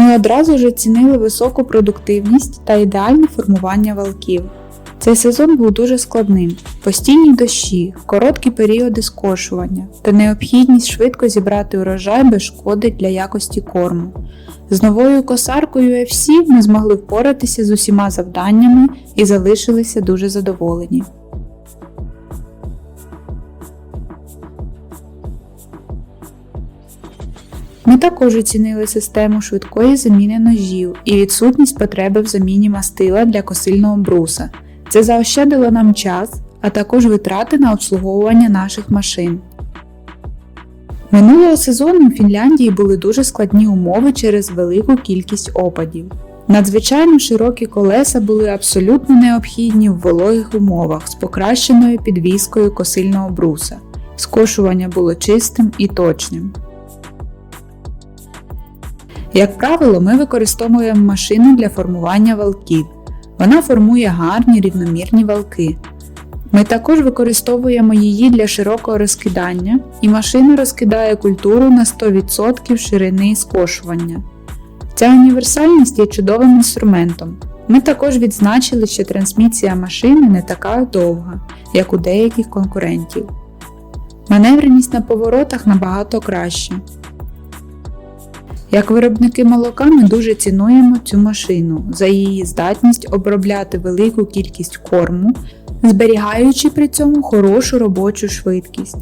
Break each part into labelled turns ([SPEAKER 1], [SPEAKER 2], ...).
[SPEAKER 1] Ми одразу ж оцінили високу продуктивність та ідеальне формування валків. Цей сезон був дуже складним: постійні дощі, короткі періоди скошування та необхідність швидко зібрати урожай без шкоди для якості корму. З новою косаркою FC ми змогли впоратися з усіма завданнями і залишилися дуже задоволені. Ми також оцінили систему швидкої заміни ножів і відсутність потреби в заміні мастила для косильного бруса. Це заощадило нам час, а також витрати на обслуговування наших машин. Минулого сезону в Фінляндії були дуже складні умови через велику кількість опадів. Надзвичайно широкі колеса були абсолютно необхідні в вологих умовах з покращеною підвіскою косильного бруса. Скошування було чистим і точним. Як правило, ми використовуємо машину для формування валків. Вона формує гарні рівномірні валки. Ми також використовуємо її для широкого розкидання, і машина розкидає культуру на 100% ширини скошування. Ця універсальність є чудовим інструментом. Ми також відзначили, що трансмісія машини не така довга, як у деяких конкурентів. Маневреність на поворотах набагато краще. Як виробники молока ми дуже цінуємо цю машину за її здатність обробляти велику кількість корму, зберігаючи при цьому хорошу робочу швидкість,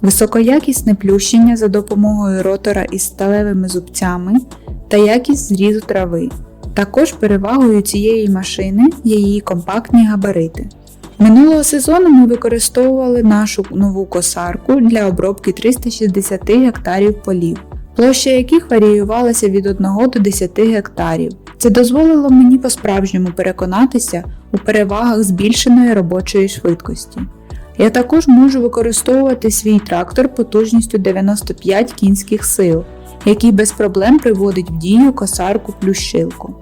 [SPEAKER 1] високоякісне плющення за допомогою ротора із сталевими зубцями та якість зрізу трави. Також перевагою цієї машини є її компактні габарити. Минулого сезону ми використовували нашу нову косарку для обробки 360 гектарів полів площа яких варіювалася від 1 до 10 гектарів. Це дозволило мені по-справжньому переконатися у перевагах збільшеної робочої швидкості. Я також можу використовувати свій трактор потужністю 95 кінських сил, який без проблем приводить в дію косарку плющилку.